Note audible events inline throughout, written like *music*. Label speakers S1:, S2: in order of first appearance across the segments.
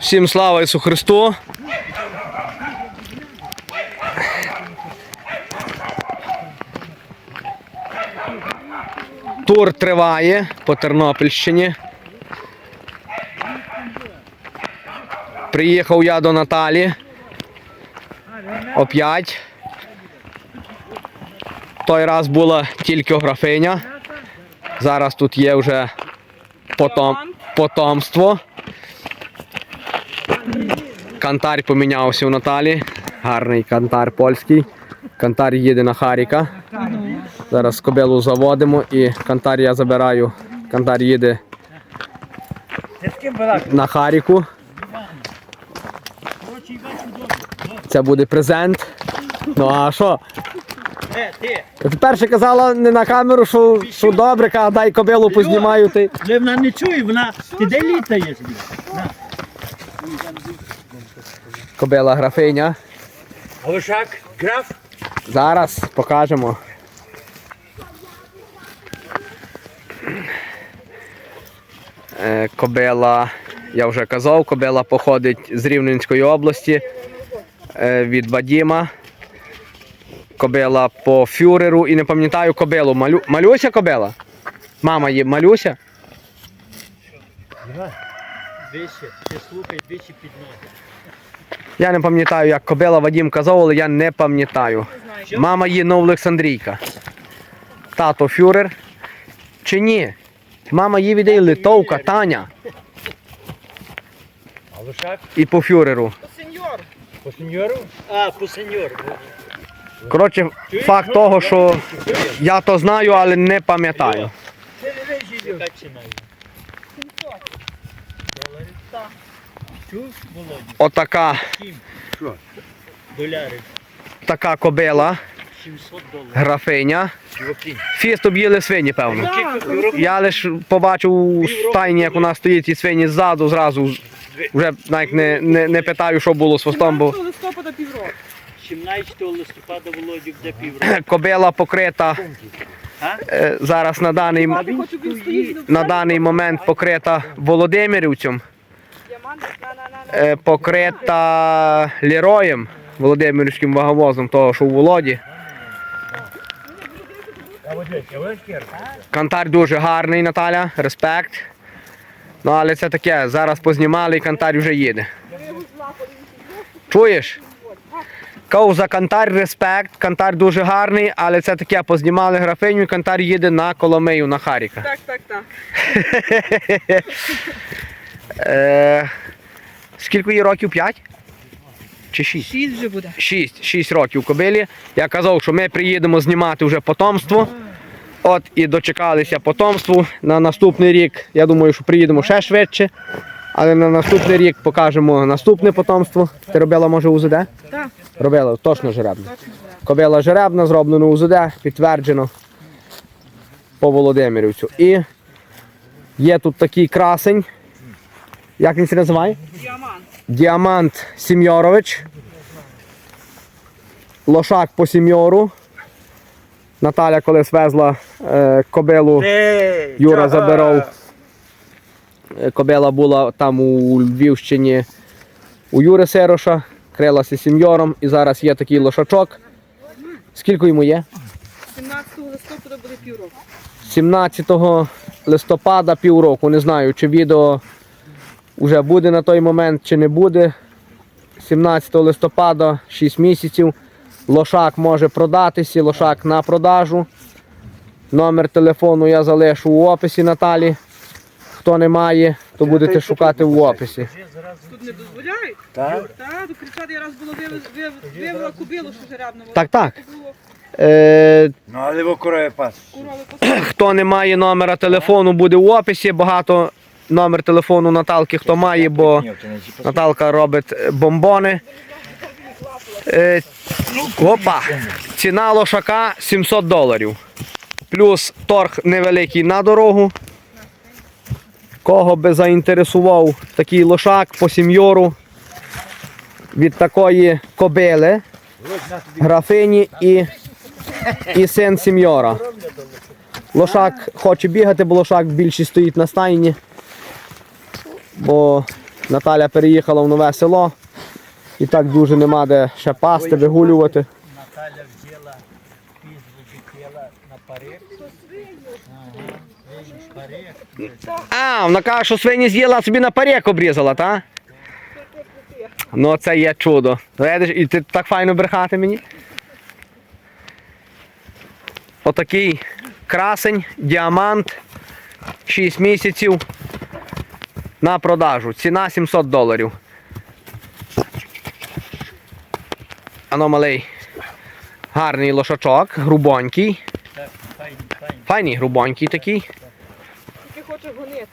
S1: Всім слава Ісу Христу. Тур триває по Тернопільщині. Приїхав я до Наталі. Оп'ять. Той раз була тільки графиня. Зараз тут є вже потом, потомство. Кантар помінявся у Наталі. Гарний кантар польський. Кантар їде на Харіка. Зараз кобилу заводимо і кантар я забираю. Кантар їде на Харіку. Це буде презент. Ну а що? Перше казала не на камеру, що, що добре, ка дай кобилу познімаю ти.
S2: вона не чує, вона. Ти де літаєш?
S1: Кобила графиня.
S2: А лошак, граф?
S1: Зараз покажемо. Е, Кобила, я вже казав, кобила походить з Рівненської області е, від Вадіма. Кобила по фюреру і не пам'ятаю кобилу. Малю... Малюся кобила? Мама є малюся?
S2: Вище, ти слухай, вище під ноги.
S1: Я не пам'ятаю, як кобила Вадім казав, але я не пам'ятаю. Мама є Новоолександрійка. Тато фюрер. Чи ні? Мама є від неї литовка, Таня. І по фюреру.
S2: По сеньору? А, по сеньору.
S1: Коротше, факт того, що я то знаю, але не пам'ятаю.
S2: Чув, Володя?
S1: Отака.
S2: Долярів.
S1: така кобила,
S2: 700 доларів.
S1: графиня. Фіст об'їли свині, певно. Я лише побачив у стайні, як у нас стоїть ці свині ззаду, зразу вже навіть не, не, не питаю, що було з хвостом, бо
S3: 17 листопада півроку.
S2: 17 листопада Володю буде півроку. *clears throat*
S1: кобила покрита е, зараз на даний, м- на даний момент покрита Володимирівцем, покрита Ліроєм, Володимирівським ваговозом, того, що у Володі. Кантар дуже гарний, Наталя, респект. Ну, але це таке, зараз познімали і кантар вже їде. Чуєш? Ков за кантар респект, кантар дуже гарний, але це таке, познімали графиню і кантар їде на Коломию, на Харіка.
S3: Так, так, так. *laughs*
S1: Скільки їй років? П'ять? Чи шість?
S3: Шість вже буде.
S1: Шість, шість років кобилі. Я казав, що ми приїдемо знімати вже потомство. От і дочекалися потомству. На наступний рік, я думаю, що приїдемо ще швидше. Але на наступний рік покажемо наступне потомство. Ти робила, може, УЗД?
S3: Так,
S1: Робила, точно
S3: вже.
S1: Кобила жеребна, зроблено УЗД, підтверджено по Володимирівцю. І є тут такий красень. Як він це називає?
S3: Діамант.
S1: Діамант Сім'йорович. Лошак по сім'йору. Наталя колись везла е, кобилу, Юра забирав. Е, Кобила була там у Львівщині у Юри Сироша, крилася сім'йором і зараз є такий лошачок. Скільки йому є?
S3: 17 листопада буде півроку.
S1: 17 листопада півроку. Не знаю, чи відео вже буде на той момент, чи не буде. 17 листопада, 6 місяців. Лошак може продатися, лошак на продажу. Номер телефону я залишу у описі Наталі. Хто не має, то будете шукати в описі.
S3: Тут не дозволяють?
S2: Так.
S3: Так, до кричати я раз було вив- вив- вивела кубилу, що жеребно.
S1: Так, так. Е,
S4: Ну, але в пас.
S3: корови посадили.
S1: хто не має номера телефону, буде в описі. Багато номер телефону Наталки, хто має, бо Наталка робить е, бомбони. Е, опа! Ціна лошака 700 доларів. Плюс торг невеликий на дорогу. Кого би заінтересував такий лошак по сім'йору від такої кобили, графині і, і син сім'йора. Лошак хоче бігати, бо лошак більше стоїть на стайні. Бо Наталя переїхала в нове село. І так дуже нема де ще пасти, вигулювати.
S2: Наталя взяла пізду дитела на парик.
S1: А, вона каже, що свині з'їла, а собі на парек обрізала, та? Ну це є чудо. Видиш, і ти так файно брехати мені. Отакий красень, діамант, 6 місяців на продажу. Ціна 700 доларів. Ано малий. Гарний лошачок, грубонький. Файний грубонький такий.
S3: Тільки хоче гонити.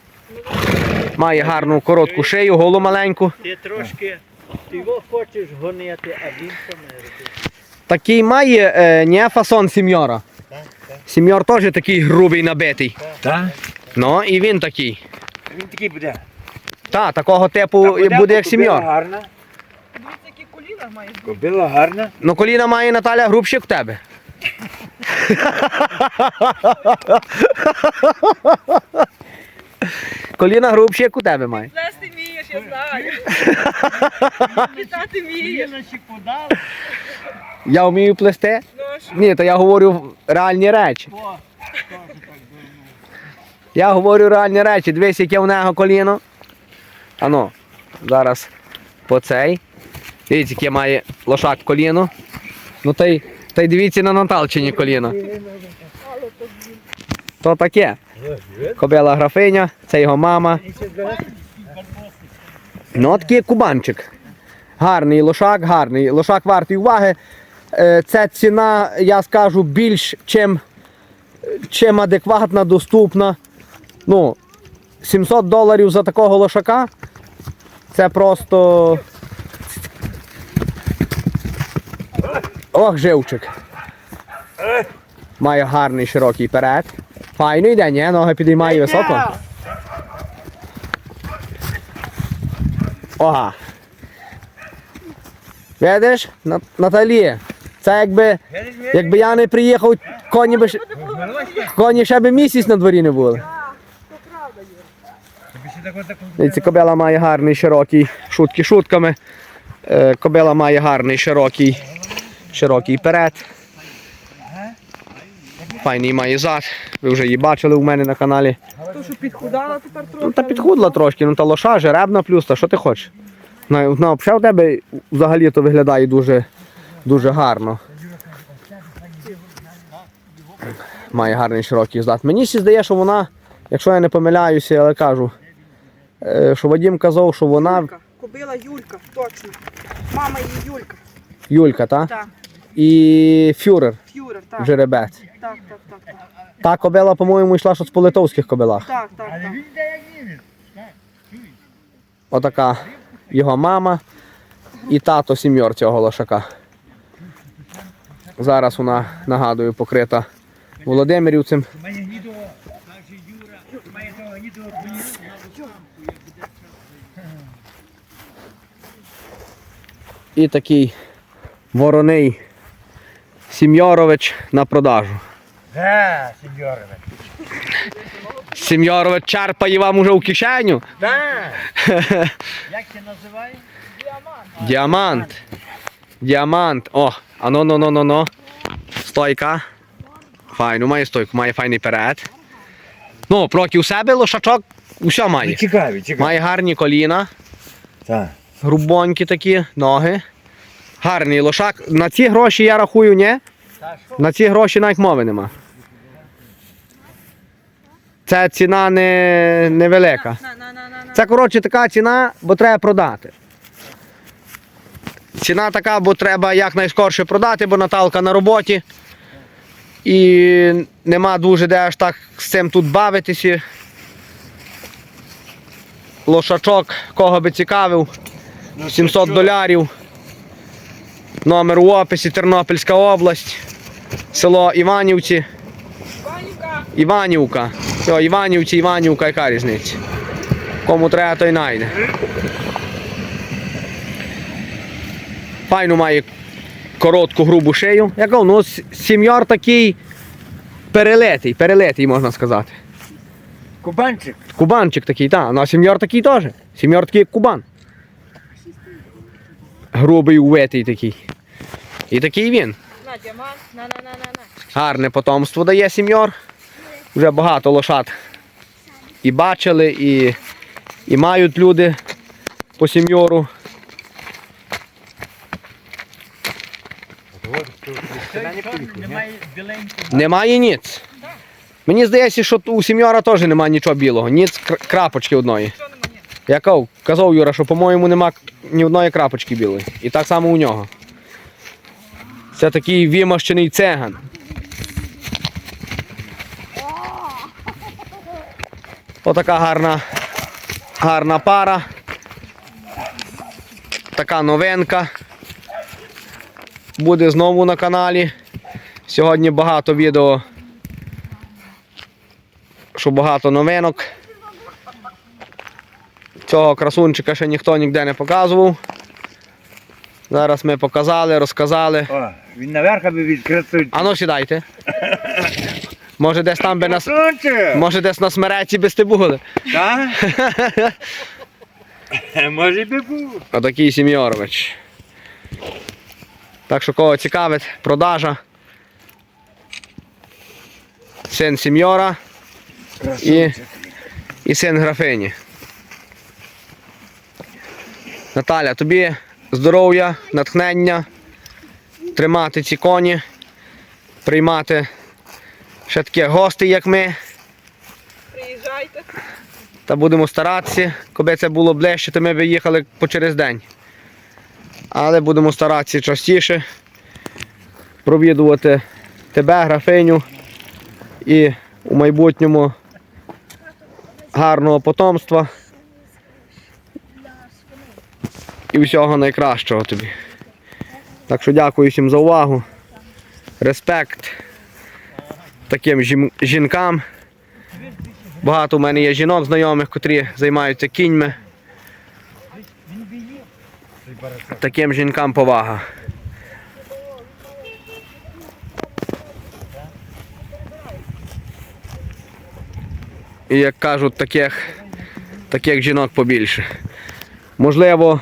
S1: Має гарну коротку шию, голу маленьку.
S2: Ти трошки, ти його хочеш гонити, а він робить.
S1: Такий має е, не фасон сім'йора. Сім'йор теж такий грубий набитий.
S4: Так?
S1: Ну і він такий.
S4: Він такий буде.
S1: Та, такого типу і буде як сім'йор.
S4: гарна.
S3: Дивіться, які коліна має.
S4: Кобила гарна.
S1: Ну коліна має Наталя грубші, як в тебе. *laughs* Коліна грубші, як у тебе має.
S3: Плести вмієш, я знаю. *laughs* Літати вмієш.
S1: Я вмію плести?
S3: Ну, а що?
S1: Ні, то я говорю реальні речі. Я говорю реальні речі. Дивись, яке в нього коліно. Ано, зараз по цей. Дивіться, яке має лошак коліно. Ну та й, та й дивіться на Наталчині коліно. То таке. Кобила графиня, це його мама. Ну, такий кубанчик. Гарний лошак, гарний. Лошак вартий уваги. Е, Це ціна, я скажу, більш чим, чим адекватна, доступна. Ну, 700 доларів за такого лошака. Це просто. Ох, живчик. Має гарний широкий перед. Файно йде, ні? Ноги підіймає високо. Ога. Видиш, Наталі, це якби, якби я не приїхав, коні би коні ще би місяць на дворі не були. Дивіться, кобила має гарний широкий, шутки шутками. Е, Кобила має гарний широкий, широкий перед. Файний має зад. Ви вже її бачили у мене на каналі.
S3: То, що підхудала тепер трохи.
S1: Ну та підхудла трошки, ну та лоша, жеребна плюс, та що ти хочеш? На, взагалі у тебе взагалі то виглядає дуже, дуже гарно. Має гарний широкий зад. Мені ще здає, що вона, якщо я не помиляюся, але кажу, що Вадим казав, що вона
S3: Юлька. Кобила Юлька, точно. Мама її Юлька.
S1: Юлька, та?
S3: Так.
S1: І фюрер,
S3: Фюрер, так.
S1: жеребець.
S3: Так, так, так, так.
S1: Та кобила, по-моєму, йшла щось по литовських кобилах.
S3: Так, так, так.
S1: Отака його мама і тато сім'єр цього лошака. Зараз вона, нагадую, покрита Володимирівцем.
S2: Має гнідо, каже Юра, має того гнідо
S1: І такий вороний Сім'йорович на продажу.
S4: Да, сеньорове.
S1: Сім'йорович черпає вам уже в кишеню.
S4: Да. *laughs*
S2: Як це називає?
S1: Діамант. Діамант. О, а ну ну ну ну ну. Стойка. Файно, має стойку, має файний перед. Ну, проти у себе лошачок усе має.
S4: Цікаві, цікаві.
S1: Має гарні коліна,
S4: Так.
S1: грубонькі такі, ноги. Гарний лошак. На ці гроші я рахую, ні? На ці гроші навіть мови нема. Це ціна не, невелика. Це, коротше, така ціна, бо треба продати. Ціна така, бо треба якнайскорше продати, бо Наталка на роботі. І нема дуже де аж так з цим тут бавитися. Лошачок, кого би цікавив, 700 долярів. Номер у описі Тернопільська область, село Іванівці. Іванівка. Все, Іванівці, Іванівка, яка різниця? Кому треба, той найде. Файну має коротку грубу шию. Я кажу, ну с- сім'йор такий перелетий, перелетий, можна сказати.
S4: Кубанчик.
S1: Кубанчик такий, так. Ну а сім'йор такий теж. Сім'йор такий, як кубан. Грубий, увитий такий. І такий він.
S3: На, діамант, на, на, на, на, на.
S1: Гарне потомство дає сім'йор. Вже багато лошад і бачили, і, і мають люди по сім'йору.
S2: Немає біленького.
S1: Немає ніц. Мені здається, що у сім'йора теж немає нічого білого, ніц крапочки одної. Я казав, казав Юра, що, по-моєму, нема ні одної крапочки білої. І так само у нього. Це такий вимощений цеган. Отака гарна, гарна пара. Така новинка. Буде знову на каналі. Сьогодні багато відео. Що багато новинок. Цього красунчика ще ніхто ніде не показував. Зараз ми показали, розказали.
S4: О, він наверх аби відкрити.
S1: Ану сідайте. Може десь там би нас. Може десь на смереці би сте були.
S4: Так? *laughs* Може би був.
S1: Отакий Сім'йорович. Так що кого цікавить, продажа. Син Сім'йора і, і син графині. Наталя, тобі здоров'я, натхнення, тримати ці коні, приймати ще таких гостей, як ми.
S3: Приїжджайте.
S1: Та будемо старатися. Коби це було ближче, то ми б їхали по через день. Але будемо старатися частіше провідувати тебе, графиню, і у майбутньому гарного потомства. І всього найкращого тобі. Так що дякую всім за увагу. Респект таким жінкам. Багато в мене є жінок знайомих, котрі займаються кіньми. Таким жінкам повага. І як кажуть, таких, таких жінок побільше. Можливо,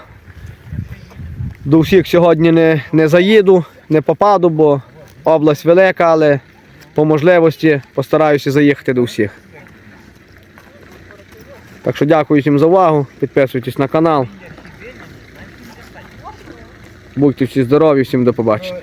S1: до всіх сьогодні не, не заїду, не попаду, бо область велика, але по можливості постараюся заїхати до всіх. Так що дякую всім за увагу. Підписуйтесь на канал. Будьте всі здорові, всім до побачення.